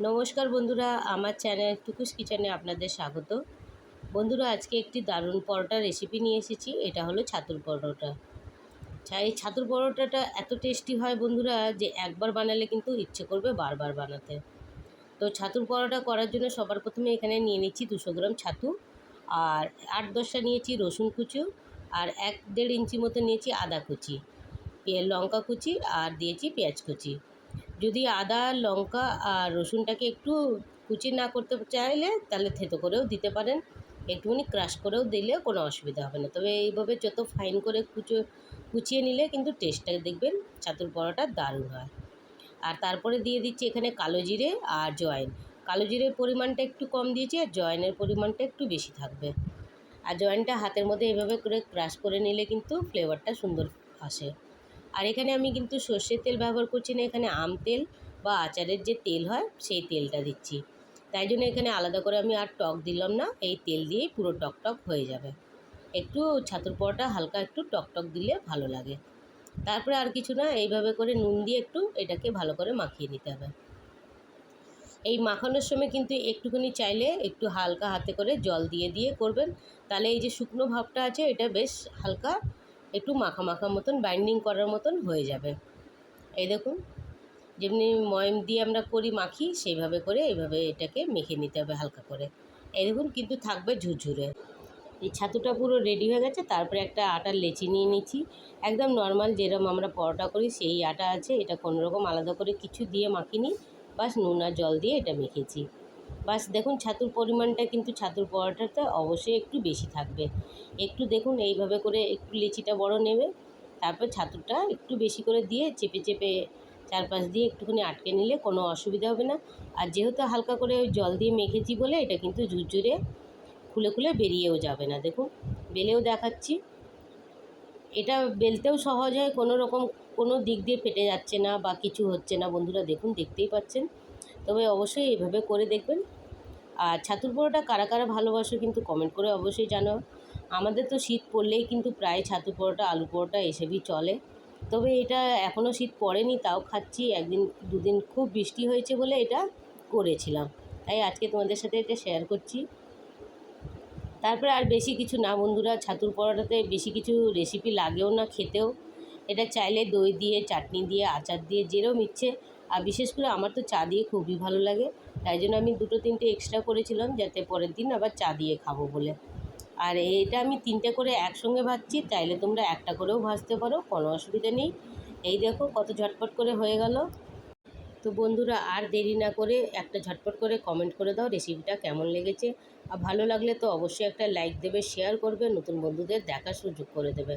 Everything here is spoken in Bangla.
নমস্কার বন্ধুরা, আমার চ্যানেল টুকুস কিচেনে আপনাদের স্বাগত। বন্ধুরা, আজকে একটি দারুণ পরোটা রেসিপি নিয়ে এসেছি, এটা হলো ছাতুর পরোটা। ছা- এই ছাতুর পরোটাটা এত টেস্টি হয় বন্ধুরা যে একবার বানালে কিন্তু ইচ্ছে করবে বারবার বানাতে। তো ছাতুর পরোটা করার জন্য সবার প্রথমে এখানে নিয়ে নিচ্ছি দুশো গ্রাম ছাতু, আর আট দশটা নিয়েছি রসুন কুচু, আর এক দেড় ইঞ্চি মতো নিয়েছি আদা কুচি লঙ্কা কুচি, আর দিয়েছি পেঁয়াজ কুচি। যদি আদা, লঙ্কা আর রসুনটাকে একটু কুচি না করতে চাইলে তাহলে থেতো করেও দিতে পারেন। একটুখানি ক্রাশ করেও দিলে কোনো অসুবিধা হবে না। তবে এইভাবে যত ফাইন করে কুচো, কুচিয়ে নিলে কিন্তু টেস্টটা দেখবেন ছাতুর পরোটা দারুণ হয়। আর তারপরে দিয়ে দিচ্ছি এখানে কালো জিরে আর জয়েন কালো জিরের পরিমাণটা একটু কম দিয়েছি আর জয়েনের পরিমাণটা একটু বেশি থাকবে। আর জয়েনটা হাতের মধ্যে এভাবে করে ক্রাশ করে নিলে কিন্তু ফ্লেভারটা সুন্দর আসে। আর এখানে আমি কিন্তু সর্ষের তেল ব্যবহার করছি না, এখানে আম তেল বা আচারের যে তেল হয় সেই তেলটা দিচ্ছি। তাই জন্য এখানে আলাদা করে আমি আর টক দিলাম না, এই তেল দিয়েই পুরো টক টক হয়ে যাবে। একটু ছাতুর পরোটা হালকা একটু টক টক দিলে ভালো লাগে। তারপরে আর কিছু না, এইভাবে করে নুন দিয়ে একটু এটাকে ভালো করে মাখিয়ে নিতে হবে। এই মাখানোর সময় কিন্তু একটুখানি চাইলে একটু হালকা হাতে করে জল দিয়ে দিয়ে করবেন। তাহলে এই যে শুকনো ভাবটা আছে, এটা বেশ হালকা একটু মাখা মাখা মতন বাইন্ডিং করার মতন হয়ে যাবে। এই দেখুন, যেমনি ময়ম দিয়ে আমরা করি, মাখি, সেইভাবে করে এইভাবে এটাকে মেখে নিতে হবে হালকা করে। এই দেখুন, কিন্তু থাকবে ঝুরঝুরে। এই ছাতুটা পুরো রেডি হয়ে গেছে, তারপরে একটা আটার লেচি নিয়ে নিচ্ছি। একদম নর্মাল যেরকম আমরা পরোটা করি, সেই আটা আছে, এটা কোনো রকম আলাদা করে কিছু দিয়ে মাখিনি, বাস নুন আর জল দিয়ে এটা মেখেছি। বাস দেখুন, ছাতুর পরিমাণটা কিন্তু ছাতুর পরোটাতে অবশ্যই একটু বেশি থাকবে। একটু দেখুন, এইভাবে করে একটু লিচিটা বড় নেবে, তারপর ছাতুটা একটু বেশি করে দিয়ে চেপে চেপে চারপাশ দিয়ে একটুখানি আটকে নিলে কোনো অসুবিধা হবে না। আর যেহেতু হালকা করে জল দিয়ে মেখেছি বলে, এটা কিন্তু ঝুরঝুরে খুলে খুলে বেরিয়েও যাবে না। দেখুন, বেলেও দেখাচ্ছি। এটা বেলতেও সহজ হয়, কোনো রকম কোনো দিক দিয়ে ফেটে যাচ্ছে না বা কিছু হচ্ছে না। বন্ধুরা দেখুন, দেখতেই পাচ্ছেন। তবে অবশ্যই এইভাবে করে দেখবেন। আর ছাতুর পরোটা কারা কারা ভালোবাসো কিন্তু কমেন্ট করে অবশ্যই জানো আমাদের তো শীত পড়লেই কিন্তু প্রায় ছাতু পরোটা, আলু পরোটা এসবই চলে। তবে এটা এখনও শীত পড়েনি, তাও খাচ্ছি। একদিন, দুদিন খুব বৃষ্টি হয়েছে বলে এটা করেছিলাম। তাই আজকে তোমাদের সাথে এটা শেয়ার করছি। তারপরে আর বেশি কিছু না বন্ধুরা, ছাতুর পরোটাতে বেশি কিছু রেসিপি লাগেও না, খেতেও। এটা চাইলে দই দিয়ে, চাটনি দিয়ে, আচার দিয়ে, যেরম ইচ্ছে। আর বিশেষ করে আমার তো চা দিয়ে খুবই ভালো লাগে। তাই জন্য আমি দুটো, তিনটে এক্সট্রা করেছিলাম যাতে পরের দিন আবার চা দিয়ে খাব বলে। আর এটা আমি তিনটে করে একসঙ্গে ভাজছি, চাইলে তোমরা একটা করেও ভাজতে পারো, কোনো অসুবিধা নেই। এই দেখো কত ঝটপট করে হয়ে গেল। তো বন্ধুরা, আর দেরি না করে একটা ঝটপট করে কমেন্ট করে দাও রেসিপিটা কেমন লেগেছে। আর ভালো লাগলে তো অবশ্যই একটা লাইক দেবে শেয়ার করবে, নতুন বন্ধুদের দেখার সুযোগ করে দেবে।